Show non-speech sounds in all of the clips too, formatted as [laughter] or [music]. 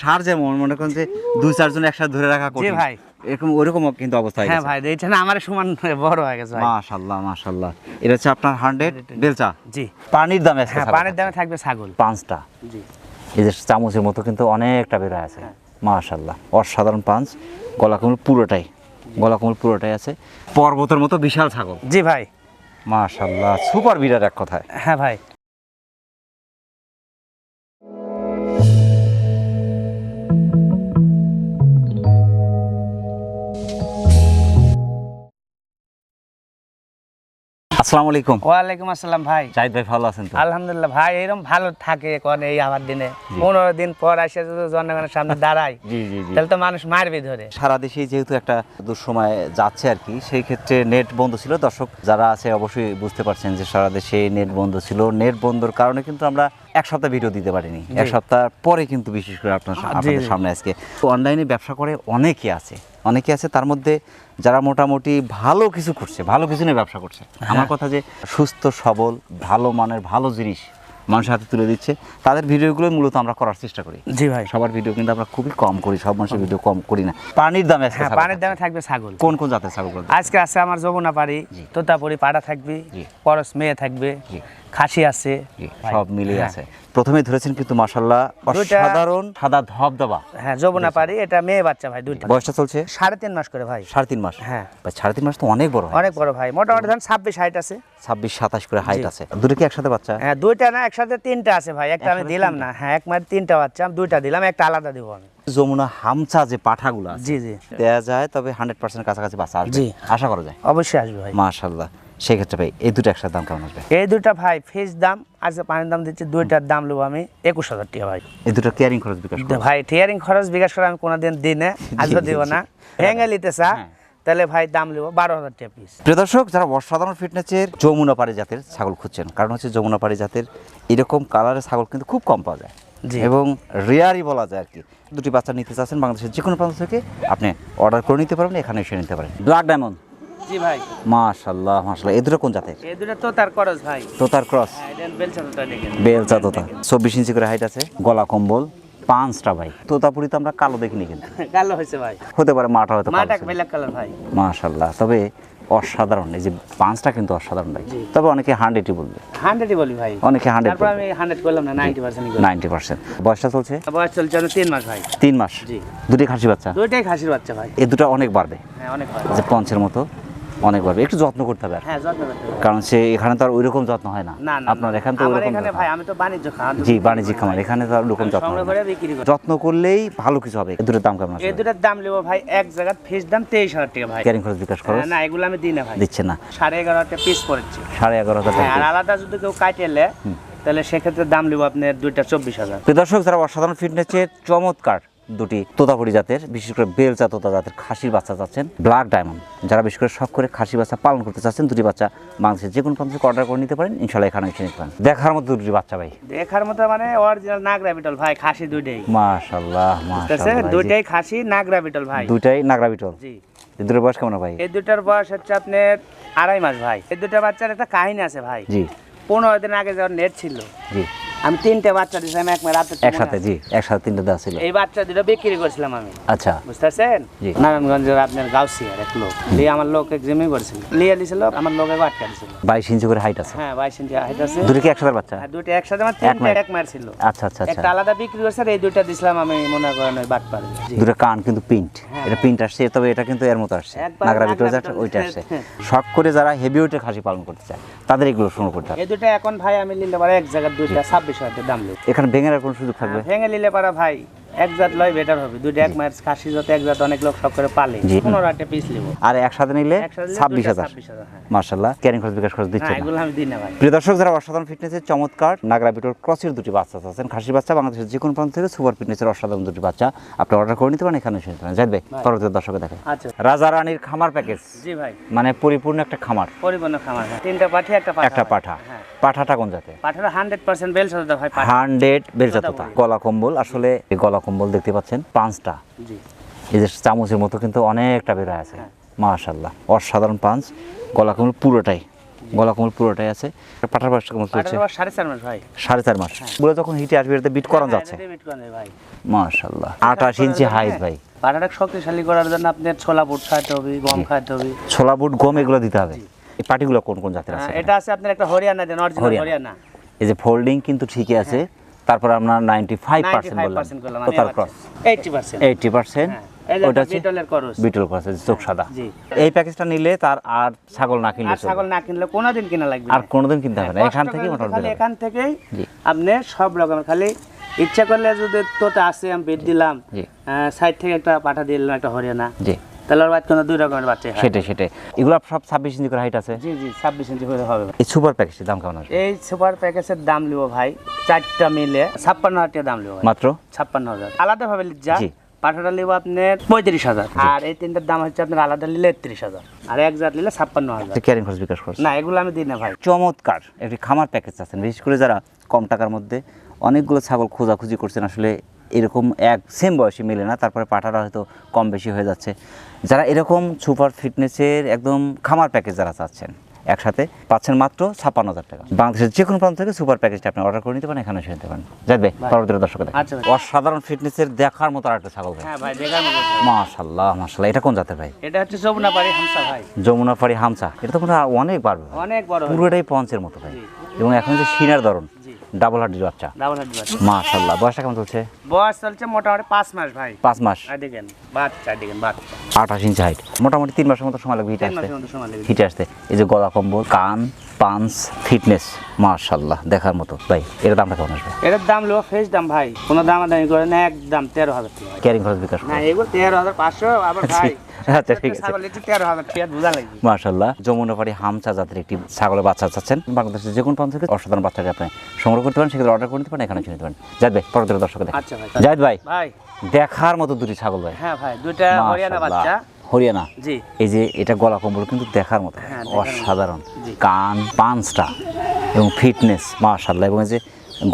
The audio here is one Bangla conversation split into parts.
সার যেমন মনে করেন যে দুই চারজন একসাথে ধরে রাখা কঠিন। ভাই। এরকম ওইরকম কিন্তু অবস্থা হ্যাঁ ভাই এইটা না আমার সমান বড় হয়ে গেছে ভাই। মাশাল্লাহ মাশাল্লাহ। এটা হচ্ছে আপনার হান্ড্রেড বেলচা। জি। পানির দামে হ্যাঁ পানির দামে থাকবে ছাগল। পাঁচটা। জি। এই যে চামচের মতো কিন্তু অনেকটা বের আছে। মাশাল্লাহ অসাধারণ পাঁচ। গলা কমল পুরোটাই। গলা কমল পুরোটাই আছে। পর্বতের মতো বিশাল ছাগল। জি ভাই। মাশাল্লাহ সুপার বিরাট এক কথায়। হ্যাঁ ভাই। আসসালামু আলাইকুম। ওয়ালাইকুম আসসালাম ভাই। জাহিদ ভাই ভালো আছেন তো? আলহামদুলিল্লাহ ভাই এরকম ভালো থাকে কোন এই আমার দিনে। পনেরো দিন পর আসে যদি জনগণের সামনে দাঁড়ায় [laughs] জি জি জি। তাহলে তো মানুষ মারবে ধরে। সারা দেশেই যেহেতু একটা দুঃসময় যাচ্ছে আর কি সেই ক্ষেত্রে নেট বন্ধ ছিল। দর্শক যারা আছে অবশ্যই বুঝতে পারছেন যে সারা দেশে নেট বন্ধ ছিল। নেট বন্ধর কারণে কিন্তু আমরা এক সপ্তাহ ভিডিও দিতে পারিনি। এক সপ্তাহ পরে কিন্তু বিশেষ করে আপনার আপনাদের সামনে আজকে। তো অনলাইনে ব্যবসা করে অনেকে আছে। অনেকে আছে তার মধ্যে যারা মোটামুটি ভালো কিছু করছে ভালো কিছু নিয়ে ব্যবসা করছে। হ্যাঁ। আমার কথা যে সুস্থ সবল ভালো মানের ভালো জিনিস মানুষের হাতে তুলে দিচ্ছে তাদের ভিডিওগুলো মূলত আমরা করার চেষ্টা করি। জি ভাই। সবার ভিডিও কিন্তু আমরা খুবই কম করি সব মানুষের ভিডিও কম করি না। পানির দামে হ্যাঁ পানির দামে থাকবে ছাগল। কোন কোন জাতের ছাগল আজকে আছে আমার যমুনা পাড়ি। তোতাপুরি পাড়া থাকবে। পরশ মেয়ে থাকবে। খাসি আছে। সব মিলিয়ে হ্যাঁ। আছে। প্রথমে ধরেছেন কিন্তু মাশাল্লাহ অসাধারণ। সাদা ধবধবা হ্যাঁ যমুনা পাড়ি এটা মেয়ে বাচ্চা ভাই দুইটা। বয়সটা চলছে? সাড়ে তিন মাস করে ভাই। সাড়ে তিন মাস? হ্যাঁ। ভাই, সাড়ে তিন মাস তো অনেক বড় অনেক বড় ভাই। মোটামুটি ধরেন ছাব্বিশ হাইট আছে। ছাব্বিশ সাতাশ করে হাইট আছে। দুটো কি একসাথে বাচ্চা? হ্যাঁ দুইটা না একসাথে তিনটা আছে ভাই। একটা আমি দিলাম না। হ্যাঁ এক মাস তিনটা বাচ্চা আমি দুইটা দিলাম একটা আলাদা দিব আমি। যমুনা হামচা যে পাঠাগুলো আছে জি জি। দেয়া যায় তবে হান্ড্রেড পার্সেন্ট কাছাকাছি বাচ্চা আসবে। জি। আশা করা যায়। অবশ্যই আসবে ভাই। মাশাল্লাহ সেই ক্ষেত্রে ভাই এই দুটো একসাথে দাম কেমন আসবে? এই দুইটা ভাই ফিস দাম আজকে পানির দাম দিচ্ছি দুইটার দাম নেব আমি একুশ হাজার টাকা ভাই। এই দুটো কেয়ারিং খরচ বিকাশ ভাই টিয়ারিং খরচ বিকাশ করে আমি কোনোদিন দিই না আজকে দিব না। ভেঙে নিতে চা হ্যাঁ। তাহলে ভাই দাম নেব বারো হাজার টাকা পিস প্রিয় দর্শক যারা অসাধারণ ফিটনেসের যমুনা পাড়ি জাতের ছাগল খুঁজছেন কারণ হচ্ছে যমুনা পাড়ি জাতের এরকম কালারের ছাগল কিন্তু খুব কম পাওয়া যায়। জি। এবং রেয়ারই বলা যায় আর কি। দুটি বাচ্চা নিতে চাচ্ছেন বাংলাদেশের যে কোনো প্রান্ত থেকে আপনি অর্ডার করে নিতে পারবেন এখানে এসে নিতে পারেন। ব্ল্যাক ডায়মন্ড জি ভাই। এই দুটো কোন জাতের? এই দুটো খরচ ভাই। তোতার ক্রস? হ্যাঁ বেলচা তোতা। চব্বিশ ইঞ্চি করে হাইট আছে গলা কম্বল পাঁচটা ভাই। তোতাপুরি তো আমরা কালো দেখিনি কিন্তু। [laughs] কালো হয়েছে ভাই। হতে পারে মাটা হয়তো মাটা ব্ল্যাক কালার ভাই। মাশাল্লাহ তবে অসাধারণ। এই যে পাঁচটা কিন্তু অসাধারণ ভাই। তবে অনেকে হান্ড্রেডই বলবে। হান্ড্রেডই বলি ভাই। অনেকে হান্ড্রেড তারপর আমি হান্ড্রেড করলাম না নাইনটি পার্সেন্ট নাইনটি পার্সেন্ট। বয়সটা চলছে? বয়স চলছে তিন মাস ভাই। তিন মাস। জি। দুটি খাসি বাচ্চা? খাসির বাচ্চা ভাই। এই দুটো অনেক বাড়বে। হ্যাঁ অনেক ভাই যে পঞ্চের মতো। অনেক বাড়বে একটু যত্ন করতে হবে হ্যাঁ যত্ন করতে হবে। কারণ সে এখানে তো আর ওইরকম যত্ন হয় না। আপনার। এখানে তো ওইরকম এখানে ভাই আমি তো বাণিজ্য জি বাণিজ্যিক খামার এখানে তো আর ওরকম যত্ন করে না। বিক্রি করি। যত্ন করলেই ভালো কিছু হবে। এই দুটোর দাম কেমন এই দুটার দাম নেব ভাই এক জায়গার ফিস দাম তেইশ হাজার টাকা ভাই। ক্যারিং খরচ বিকাশ খরচ? হ্যাঁ, না এগুলো আমি দিই না ভাই। দিচ্ছে না। সাড়ে এগারো হাজার পিস পড়েছে। সাড়ে এগারো হাজার হ্যাঁ আর আলাদা যদি কেউ কাটে এলে তাহলে সেক্ষেত্রে দাম নেব আপনার দুইটা চব্বিশ হাজার। দর্শক যারা অসাধারণ ফিটনেসের চমৎকার দুটি তোতাপুরি জাতের বিশেষ করে বেলচা তোতা জাতের খাসির বাচ্চা চাচ্ছেন ব্ল্যাক ডায়মন্ড। যারা বিশেষ করে শখ করে খাসি বাচ্চা পালন করতে চাচ্ছেন দুটি বাচ্চা বাংলাদেশের যে কোনো প্রান্ত থেকে অর্ডার করে নিতে পারেন। ইনশাল্লাহ এখানে এসে নিতে পারেন। দেখার মতো দুটি বাচ্চা ভাই। দেখার মতো মানে অরিজিনাল নাগরা বিটল ভাই খাসি দুইটাই। মাশাল্লাহ এই দুইটাই খাসি নাগরা বিটল ভাই। দুইটাই নাগরা বিটল। জি। এই দুটোর বয়স কেমন ভাই? এই দুটার বয়স হচ্ছে আপনার আড়াই মাস ভাই। এই দুটা বাচ্চার একটা কাহিনী আছে ভাই। জি। পনেরো দিন আগে যখন নেট ছিল জি। আমি তিনটে বাচ্চা দিয়েছিলাম এক রাতে একসাথে জি একসাথে তিনটে দেওয়া ছিল। এই বাচ্চা দুটো বিক্রি করছিলাম আমি। আচ্ছা। বুঝতে পারছেন জি। নারায়ণগঞ্জের আপনার গাউসিয়ার এক লোক। লিয়ে আমার লোক জিমি করছিল। লিয়ে দিছিল আমার লোক আটকা দিছিল। বাইশ ইঞ্চি করে হাইট আছে। হ্যাঁ বাইশ ইঞ্চি হাইট আছে। দুটো কি একসাথে বাচ্চা? আর দুটো একসাথে আমার তিনটে। এক মার ছিল। আচ্ছা আচ্ছা আচ্ছা। একটা আলাদা বিক্রি করছে আর এই দুইটা দিছিলাম আমি মনে করেন ওই বাট পারে দুটো কান কিন্তু প্রিন্ট হ্যাঁ। এটা প্রিন্ট আসছে তবে এটা কিন্তু এর মতো আসছে। নাগরা ভিতরে যাচ্ছে ওইটা আসছে। হ্যাঁ। শখ করে যারা হেভি ওয়েটের খাসি পালন করতে চায় তাদের এগুলো শুরু করতে হবে। এই দুটো এখন ভাই আমি পারে এক জায়গার দুইটা ছাব্বিশ হাজার দাম নেব এখানে ভেঙে রাখার সুযোগ থাকবে? ভেঙে নিলে পারা ভাই এক জাত লয় বেটার হবে। দুইটা এক মায়ের খাসি যত এক জাত অনেক লোক সব করে পালে। পনেরো একটা পিস নেব। আর একসাথে নিলে ছাব্বিশ হাজার। ছাব্বিশ হাজার মার্শাল্লাহ ক্যারিং খরচ বিকাশ খরচ দিচ্ছে না না। এগুলো আমি দিই না ভাই। প্রিয় দর্শক যারা অসাধারণ ফিটনেসের চমৎকার নাগরা বিটোর ক্রসের দুটি বাচ্চা আছেন বাচ্চা বাংলাদেশের যে কোনো প্রান্ত থেকে সুপার ফিটনেসের অসাধারণ দুটি বাচ্চা আপনি অর্ডার করে নিতে পারেন এখানে পরবর্তী দর্শকে দেখেন আচ্ছা। রাজা রানীর খামার প্যাকেজ জি ভাই। মানে পরিপূর্ণ একটা খামার। পরিপূর্ণ খামার হ্যাঁ। তিনটা পাঠি একটা পাঠা একটা পাঠা। হ্যাঁ। পাঠাটা কোন জাতে পাঠাটা হান্ড্রেড পার্সেন্ট বেল সাদা ভাই হান্ড্রেড তোতা তোতাপুরি। গলা কম্বল আসলে গলা কম্বল দেখতে পাচ্ছেন পাঁচটা। এই যে চামচের মতো কিন্তু অনেকটা হয়ে আছে। হ্যাঁ। মাশাল্লাহ অসাধারণ পাঁচ। গলা কম্বল পুরোটাই গলা কমল পুরোটাই আছে। পাঠার কেমন চলছে? সাড়ে চার মাস ভাই। সাড়ে চার মাস। বলে যখন হিটে আসবে এটাতে বিট হ্যাঁ, যাচ্ছে। বিট করানো মাশাল্লাহ আঠাশ ইঞ্চি হাইট ভাই। পাটাটা শক্তিশালী করার জন্য আপনার ছোলা বুট খাইতে হবে গম খাইতে হবে। ছোলা বুট গম এগুলো দিতে হবে। এই পাটিগুলো কোন কোন জাতের আছে হ্যাঁ, এটা আছে আপনার একটা হরিয়ানা দেন অরিজিনাল হরিয়ানা। এই যে ফোল্ডিং কিন্তু ঠিকই আছে তারপর ফাইভ পার্সেন্ট বললাম। 95% করলাম total cross eighty percent eighty percent এই যে ওটা একটা বিটলের করস বিটল ক্রস চোখ সাদা। জি। এই প্যাকেজটা নিলে তার আর ছাগল না কিনলে আর ছাগল না কিনলে কোনোদিন কিনা লাগবে আর। কোনোদিন কিনতে হবে না এখান করে থেকে যদি মোটামুটি খালি এখান থেকেই। আপনি সব রকমের খালি ইচ্ছা করলে যদি তোতে আসে আমি বেড দিলাম সাইড থেকে একটা পাঠা দিয়ে দিলাম একটা হরিয়ানা। জি। তাহলে ওর বাদ কোনো দুই রকমের বাচ্চা হয়। সেটাই সেটাই। এগুলো সব ছাব্বিশ ইঞ্চি করে হাইট আছে? জি জি ছাব্বিশ ইঞ্চি হলে হবে। এই সুপার প্যাকেজটির দাম কেমন আসবে? এই সুপার প্যাকেজের দাম লিবো ভাই চারটা মিলে ছাপ্পান্ন হাজার টাকা দাম লিবো মাত্র? ছাপ্পান্ন হাজার। আলাদা ভাবে যা। পাঠাটা নিবো আপনার পঁয়ত্রিশ হাজার। আর এই তিনটার দাম হচ্ছে আপনার আলাদা নিলে একত্রিশ হাজার। আর এক জাত নিলে ছাপ্পান্ন হাজার। ক্যারিং খরচ বিকাশ খরচ না এগুলো আমি দিই না ভাই। চমৎকার। একটি খামার প্যাকেজ আছেন বিশেষ করে যারা কম টাকার মধ্যে অনেকগুলো ছাগল খোঁজাখুঁজি করছেন আসলে এরকম এক সেম বয়সে মিলে না তারপরে পাঠাটা হয়তো কম বেশি হয়ে যাচ্ছে। যারা এরকম সুপার ফিটনেসের একদম খামার প্যাকেজ যারা চাচ্ছেন একসাথে পাচ্ছেন মাত্র ছাপ্পান্ন হাজার টাকা। বাংলাদেশের যে কোনো প্রান্ত থেকে সুপার প্যাকেজটা আপনি অর্ডার করে নিতে পারেন এখানে এসে নিতে পারেন। যাবে পরবর্তী দর্শক অসাধারণ ফিটনেসের দেখার মতো আরেকটা ছাগল ভাই। হ্যাঁ মাশাল্লাহ মাশাল্লাহ এটা কোন জাতের ভাই? এটা হচ্ছে যমুনা পাড়ি হামসা ভাই। যমুনাফাড়ি হামচা এটা তো মনে অনেক বাড়বে অনেক বড়। পুরোটাই পঞ্চের মতো ভাই। এবং এখন যে সিনার ধরন। ডাবল হার্ডের বাচ্চা। ডাবল হাট বাচ্চা। বয়সটা কেমন চলছে? বয়স চলছে মোটামুটি পাঁচ মাস ভাই। পাঁচ মাস? আর দেখেন বাচ্চা দেখেন বাচ্চা। আঠাশ ইঞ্চি হাইট মোটামুটি তিন মাসের মতো সময় লাগবে হিটে আসতে। হিটে আসতে। এই যে গলা কম্বল কান পাঞ্চ ফিটনেস মাশাল্লাহ দেখার মতো। ভাই এর দামটা কেমন আসবে? এটার দাম লো ফ্রেশ দাম ভাই। কোনো দাম দামি করে না একদম তেরো হাজার টাকা। ক্যারিং খরচ বিকাশ না এগুলো তেরো হাজার পাঁচশো আবার ভাই আচ্ছা ঠিক আছে। যমুনাপাড়ি হামচা জাতের একটি ছাগলের বাচ্চা চাচ্ছেন। বাংলাদেশের যে কোনো প্রান্ত থেকে অসাধারণ বাচ্চাটি আপনি সংগ্রহ করতে পারেন সেক্ষেত্রে অর্ডার করে নিতে পারেন এখানে এসে পারেন। জাহিদ ভাই পরবর্তী দর্শক আচ্ছা ভাই। ভাই ভাই। দেখার মতো দুটি ছাগল ভাই। হ্যাঁ ভাই দুইটা হরিয়ানা বাচ্চা। হরিয়ানা? জি। এই যে এটা গলা কম্বল কিন্তু দেখার মতো। হ্যাঁ, অসাধারণ। কান পাঞ্চটা এবং ফিটনেস মার্শাল্লাহ এবং এই যে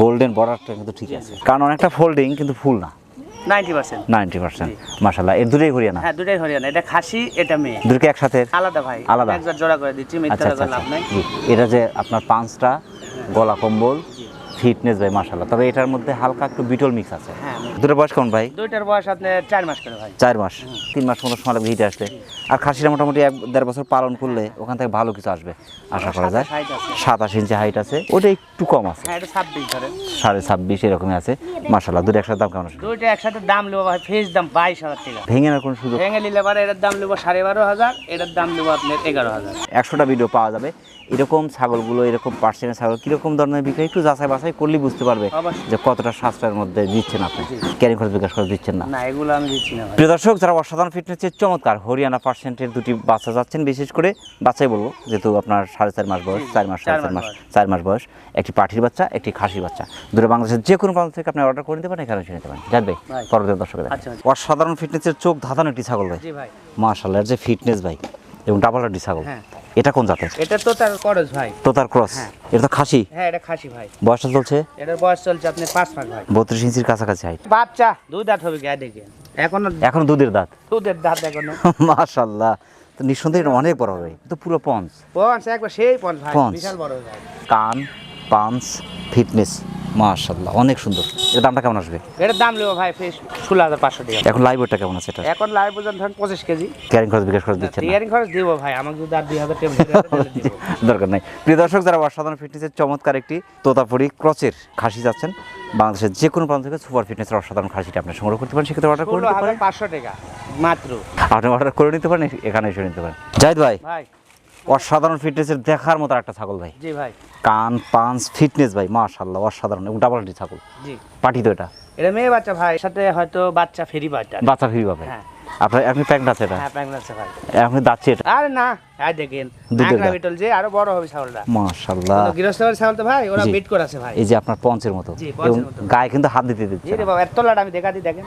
গোল্ডেন বর্ডারটা কিন্তু ঠিক আছে। কারণ অনেকটা ফোল্ডিং কিন্তু ফুল না। Ninety percent. নাইনটি পার্সেন্ট এর দুটোই হরিয়ানা? হ্যাঁ দুটাই হরিয়ানা। এটা খাসি এটা মেয়ে। দুটোকে একসাথে? আলাদা ভাই। আলাদা। একবার জোড়া করে দিচ্ছি মিথ্যা আচ্ছা আচ্ছা লাভ আচ্ছা। নাই এটা যে আপনার পাঁচটা গলা কম্বল ফিটনেস ভাই মাশাল্লাহ তবে এটার মধ্যে হালকা একটু বিটল মিক্স আছে। হ্যাঁ দুটো বয়স কেমন ভাই? দুইটার বয়স আপনার চার মাস করে ভাই। চার মাস। তিন মাস মতো সময় লাগবে হিটে আসতে। আর খাসিরা মোটামুটি এক দেড় বছর পালন করলে ওখান থেকে ভালো কিছু আসবে আশা করা যায়। সাতাশ ইঞ্চি হাইট আছে। ওটা একটু কম আছে। হ্যাঁ সাড়ে ছাব্বিশ এরকমই আছে। মার্শাল্লাহ দুটো একসাথে দাম কেমন আসবে দুইটা একসাথে দাম নেব ভাই ফেস দাম বাইশ হাজার টাকা। ভেঙে নেওয়ার কোনো সুযোগ? ভেঙে নিলে পরে এটার দাম নেব সাড়ে বারো হাজার এটার দাম নেব আপনার এগারো হাজার। একশোটা ভিডিও পাওয়া যাবে। এরকম ছাগলগুলো এরকম পার্সেন্টের ছাগল কীরকম ধরনের বিক্রি? একটু যাচাই বাছাই করলেই বুঝতে পারবে যে কতটা সাশ্রয়ের মধ্যে দিচ্ছেন আপনি। ক্যারিং খরচ বিকাশ খরচ দিচ্ছেন না। এগুলো আমি দিচ্ছি না প্রিয় দর্শক যারা অসাধারণ ফিটনেসের চমৎকার হরিয়ানা পার্সেন্টের দুটি বাচ্চা যাচ্ছেন বিশেষ করে বাচ্চাই বলব যেহেতু আপনার সাড়ে চার মাস বয়স চার মাস সাড়ে চার মাস চার মাস বয়স একটি পাঠির বাচ্চা একটি খাসির বাচ্চা। দুটো বাংলাদেশের যে কোনো প্রান্ত থেকে আপনি অর্ডার করে নিতে পারেন এখানে নিতে পারেন। জানবে পরবর্তী দর্শকের আচ্ছা, আচ্ছা। অসাধারণ ফিটনেসের চোখ ধাঁধানো একটি ছাগল ভাই। এর যে ফিটনেস ভাই এবং ডাবল হাড্ডি ছাগল। হ্যাঁ। এটা কোন জাতের? এটা তো তার করজ ভাই। তো তার ক্রস? হ্যাঁ। এটা তো খাসি? হ্যাঁ এটা খাসি ভাই। বয়সটা চলছে? এটার বয়স চলছে আপনি পাঁচ মাস ভাই। বত্রিশ ইঞ্চির কাছাকাছি হাইট বাচ্চা দুই দাঁত হবে গায়ে দেখে এখনও এখন দুধের দাঁত? দুধের দাঁত এখনও। [laughs] মাশাল্লাহ। তো নিঃসন্দেহে এটা অনেক বড় হবে। তো পুরো পঞ্চ পঞ্চ একবার সেই পঞ্চ ভাই। বিশাল বড় ভাই। কান পাঞ্চ ফিটনেস। মাশাল্লাহ অনেক সুন্দর। এর দামটা কেমন আসবে? এটার দাম নেব ভাই ফেস ষোলো হাজার পাঁচশো টাকা। এখন লাইভ কেমন আছে এটা? এখন লাইভ পর্যন্ত ধরেন পঁচিশ কেজি। ক্যারিং খরচ বিকাশ খরচ দিচ্ছেন না? খরচ দিব ভাই আমাকে যদি আর দুই হাজার টাকা। [laughs] দরকার নাই। প্রিয় দর্শক যারা অসাধারণ ফিটনেসের চমৎকার একটি তোতাপুরি ক্রচের খাসি যাচ্ছেন বাংলাদেশের যে কোনো প্রান্ত থেকে সুপার ফিটনেসের অসাধারণ খাসিটা আপনি সংগ্রহ করতে পারেন সেক্ষেত্রে অর্ডার করে নিতে পারেন। পাঁচশো টাকা মাত্র। আপনি অর্ডার করে নিতে পারেন এখানে এসে নিতে পারেন। জাহিদ ভাই ভাই। অসাধারণ ফিটনেসের দেখার মতো একটা ছাগল ভাই। জি ভাই। কান পাঞ্চ ফিটনেস ভাই মাশাল্লাহ অসাধারণ। ডাবল ডি ছাগল জি। পাটি তো এটা। এটা মেয়ে বাচ্চা ভাই সাথে হয়তো বাচ্চা ফেরি বাচ্চা। বাচ্চা ফেরি পাবে হ্যাঁ। আপনার আপনি প্যান্ট আছে এটা? হ্যাঁ প্রেগনেন্সি ভাই। আপনি দাচ্ছে এটা? আরে না। আর দেখেন দুধের বিটল যে আরও বড় হবে ছাগলটা। মাশাল্লাহ কিন্তু ছাগল তো ভাই ওরা বিট করেছে ভাই। এই যে আপনার পঞ্চের মতো। জি, এবং পঞ্চের মতো। গায়ে কিন্তু হাত দিতে দিচ্ছে জি বাবা তোলাটা আমি দেখা দিই দেখেন।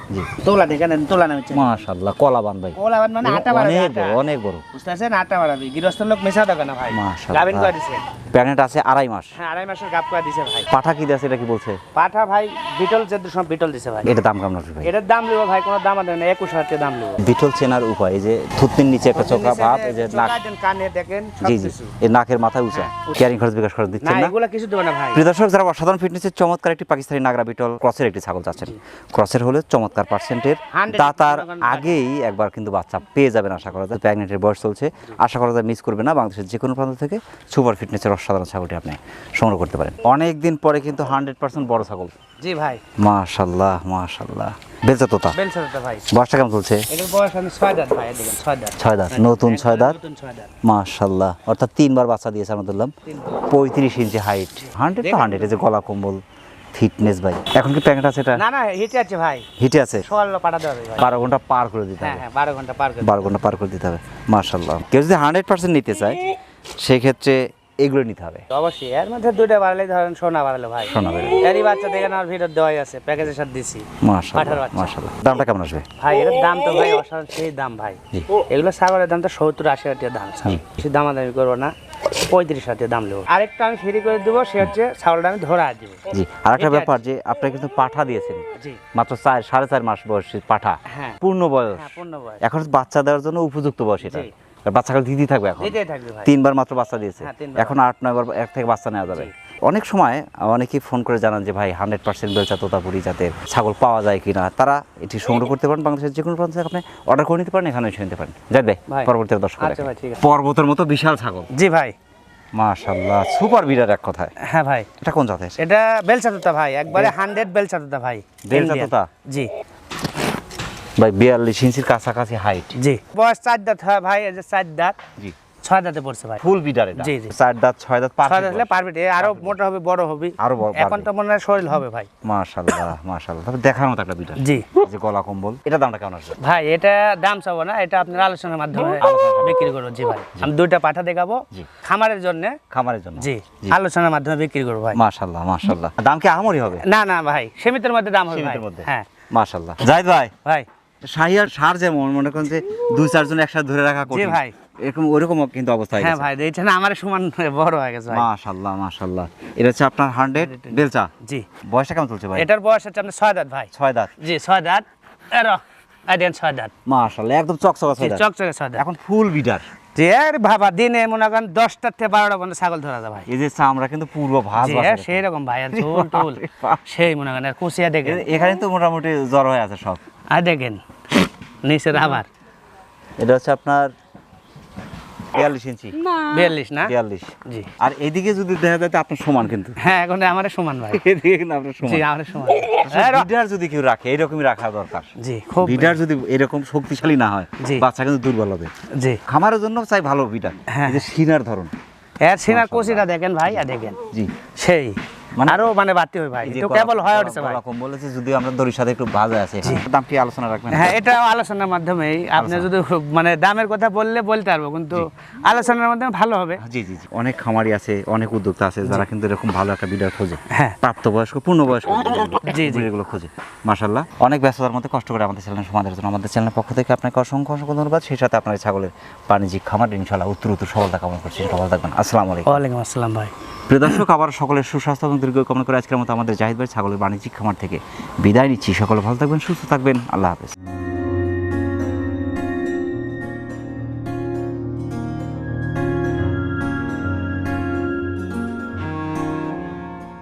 তোলা দেখেন তোলা নামিচ্ছে মাশাল্লাহ কলা ভাই। ওলা মানে আটা বাড়াবে অনেক বড় অনেক বড়। বুঝতে আটা বাড়াবে গৃহস্থ লোক মেশা দেবে ভাই। মাশাআল্লাহ। গাবিন করে দিছে। প্যানেট আছে আড়াই মাস। হ্যাঁ আড়াই মাসের গাপ করে দিছে ভাই। পাঠা কি আছে এটা কি বলছে? পাঠা ভাই বিটল যে সব বিটল দিছে ভাই। এটা দাম কেমন ভাই? এটার দাম লিবো ভাই কোনো দাম দেবে না একুশ হাজার টাকা দাম লিবো বিটল চেনার উপায় এই যে থুতনির নিচে একটা চোখা ভাব এই যে নাক কানে দেখেন জি জি। এই নাকের উঁচা। হ্যাঁ, খরচ বিকাশ খরচ দিচ্ছেন না এগুলা কিছু দেবো না ভাই। দর্শক যারা অসাধারণ ফিটনেসের চমৎকার একটি পাকিস্তানি নাগরা বিটল ক্রসের একটি ছাগল চাচ্ছেন। ক্রসের হলে চমৎকার পার্সেন্টের 100 দাতার আগেই একবার কিন্তু বাচ্চা পেয়ে যাবেন আশা করা যায়। বয়স চলছে। আশা করা যায় মিস করবে না। বাংলাদেশের যে কোনো প্রান্ত থেকে সুপার ফিটনেসের অসাধারণ ছাগলটি আপনি সংগ্রহ করতে পারেন। অনেক দিন পরে কিন্তু হান্ড্রেড পার্সেন্ট বড় ছাগল। জি ভাই। মাশাল্লাহ মাশাল্লাহ। বেলচা তোতা বয়সটা কেমন চলছে? আমি ছয় দাঁত নতুন ছয় দাঁত? মাশাল্লাহ। অর্থাৎ তিনবার বাচ্চা দিয়েছে আমরা ধরলাম। পঁয়ত্রিশ ইঞ্চি হাইট হান্ড্রেড তো হান্ড্রেড এই যে গলা কম্বল ফিটনেস ভাই। এখন কি প্যাকেট আছে এটা? না না হিটে আছে ভাই। হিটে আছে? সোয়াল্লো বারো ঘণ্টা পার করে দিতে হ্যাঁ হবে। হ্যাঁ বারো ঘণ্টা পার করে বারো ঘণ্টা পার করে দিতে হবে। মার্শাল্লাহ কেউ যদি হান্ড্রেড পার্সেন্ট নিতে চায় সেই ক্ষেত্রে এগুলো নিতে হবে। অবশ্যই এর মধ্যে দুইটা বাড়ালে ধরেন সোনা বাড়ালো ভাই। শোনা বেরো এরই বাচ্চা দেখেন আমার ভিডিও দেওয়াই আছে প্যাকেজের সাথে দিছি। বাচ্চা। মার্শাল্লাহ দামটা কেমন আসবে? ভাই এর দাম তো ভাই অসাধারণ সেই দাম ভাই। এগুলো ছাগলের দাম তো সত্তর আশি হাজার টাকা দাম। বেশি দামাদামি করব না পঁয়ত্রিশ হাজার দাম নেব। আরেকটা আমি ফ্রি করে দেবো সে হচ্ছে ছাগলটা আমি ধরা দিব। জি আর একটা ব্যাপার যে আপনারা কিন্তু পাঠা দিয়েছেন। মাত্র চার সাড়ে চার মাস বয়সী পাঠা। হ্যাঁ। পূর্ণ বয়স। হ্যাঁ পূর্ণ বয়স। এখন বাচ্চা দেওয়ার জন্য উপযুক্ত বয়স এটা। থাকবে এখন। দিতেই থাকবে ভাই। তিনবার মাত্র বাচ্চা দিয়েছে। হ্যাঁ, এখন আট নয় বার এক থেকে বাচ্চা নেওয়া যাবে। অনেক সময় অনেকেই ফোন করে জানান যে ভাই হান্ড্রেড পার্সেন্ট বেলচা তোতাপুরি জাতের ছাগল পাওয়া যায় কিনা? তারা এটি সংগ্রহ করতে পারেন। বাংলাদেশের যে কোনো প্রান্ত থেকে আপনি অর্ডার করে নিতে পারেন এখানে এসে নিতে পারেন। যাই ভাই। পরবর্তী দর্শক আচ্ছা। পর্বতের মতো বিশাল ছাগল। জি ভাই। মাশাল্লাহ সুপার বিরাট এক কথায়। হ্যাঁ ভাই। এটা কোন জাতের? এটা বেলচা তোতা ভাই একবারে হান্ড্রেড বেলচা তোতা ভাই। বেলচা। তোতা? জি। ভাই বিয়াল্লিশ ইঞ্চির কাছাকাছি হাইট জি। বয়স চার দাঁত হয় ভাই এই যে চার দাঁত। জি। ছয় দাঁতে পড়ছে ভাই। ফুল বিডার এটা। জি, জি। চার দাঁত ছয় দাঁত ছয় দাঁত হলে পারবে আরও মোটা হবে বড় হবে। আরও বড় এখন তো মনে হয় শরীর হবে ভাই। মাশাল্লাহ মাশাল্লাহ তবে দেখার মতো একটা বিডার জি। যে গলা কম্বল এটা দামটা কেমন আসবে? ভাই এটা দাম চাবো না এটা আপনার আলোচনার মাধ্যমে বিক্রি করব। জি ভাই আমি দুইটা পাঠা দেখাবো। খামারের জন্য। খামারের জন্য। জি। আলোচনার মাধ্যমে বিক্রি করব ভাই। দাম কি আহামরি হবে? না না ভাই সীমিতের মধ্যে দাম হবে সীমিতের মধ্যে। হ্যাঁ। জাহিদ ভাই। ভাই। শাহিয়ার সার যেমন মনে করেন যে দুই চারজন একসাথে ধরে রাখা কঠিন। ভাই। এরকম ওইরকম কিন্তু অবস্থা হয়ে ভাই এইটা না আমার সমান বড় হয়ে গেছে ভাই। মাশাল্লাহ মাশাল্লাহ। এটা হচ্ছে আপনার হান্ড্রেড বেলচা। জি। বয়সটা কেমন চলছে ভাই? এটার বয়স হচ্ছে আপনার ছয় দাঁত ভাই। ছয় দাঁত। জি ছয় দাঁত। এর ছয় দাঁত। মাশাল্লাহ একদম চকচকা জি ছয় দাঁত। চকচকে ছয় দাঁত। এখন ফুল বিডার বাবা দিনে মনে করেন দশটার থেকে বারোটা পর্যন্ত ছাগল ধরা যায় ভাই। এই যে চামড়া কিন্তু পূর্ব ভাজ সেই রকম ভাই আর চুল টুল সেই মনে করেন আর কুচিয়া দেখেন। এখানে তো মোটামুটি জ্বর হয়ে আছে সব। আর দেখেন নিচের আবার। এটা হচ্ছে আপনার বিয়াল্লিশ ইঞ্চি। বিয়াল্লিশ না? বিয়াল্লিশ। জি। আর এদিকে যদি দেখা যায় আপনার সমান কিন্তু। হ্যাঁ এখন আমার সমান ভাই। [laughs] এদিকে কিন্তু আপনার জি আমার সমান। লিডার যদি কেউ রাখে এরকমই রাখা দরকার। জি খুব লিডার যদি এরকম শক্তিশালী না হয় জি। বাচ্চা কিন্তু দুর্বল হবে। জি। খামারের জন্য চাই ভালো বিডার। হ্যাঁ। এই যে সিনার ধরন। এর সিনার কোচিটা দেখেন ভাই আর দেখেন। জি। সেই। মানে- আরও মানে বাড়তি হয় ভাই তো কেবল হয়ে ভাই। কম বলেছে যদি আমরা দড়ির সাথে একটু আছে দাম কি আলোচনা রাখবেন? হ্যাঁ এটা আলোচনার মাধ্যমেই। আপনি যদি মানে দামের কথা বললে বলতে পারব কিন্তু আলোচনার মাধ্যমে ভালো হবে। জি জি জি অনেক খামারি আছে অনেক উদ্যোক্তা আছে যারা কিন্তু এরকম ভালো একটা বিডার খোঁজে। হ্যাঁ। প্রাপ্তবয়স্ক পূর্ণবয়স্ক জি, জি। এগুলো খোঁজে। মাশাল্লাহ অনেক ব্যস্ততার মধ্যে কষ্ট করে আমাদের চ্যানেল সমাজের জন্য আমাদের চ্যানেলের পক্ষ থেকে আপনাকে অসংখ্য অসংখ্য ধন্যবাদ। সেই সাথে আপনার ছাগলের বাণিজ্যিক খামার ইনশাল্লাহ উত্তর উত্তর সফলতা কামনা করছি। সেটা ভালো থাকবেন। আসসালামু আলাইকুম। ওয়ালাইকুম আসসালাম ভাই। প্রিয় দর্শক আবার সকলের সুস্বাস্থ্য এবং দীর্ঘ কমন করে আজকের মতো আমাদের জাহিদ ভাই ছাগলের বাণিজ্যিক খামার থেকে বিদায় নিচ্ছি। সকলে ভালো থাকবেন, সুস্থ থাকবেন। আল্লাহ হাফেজ।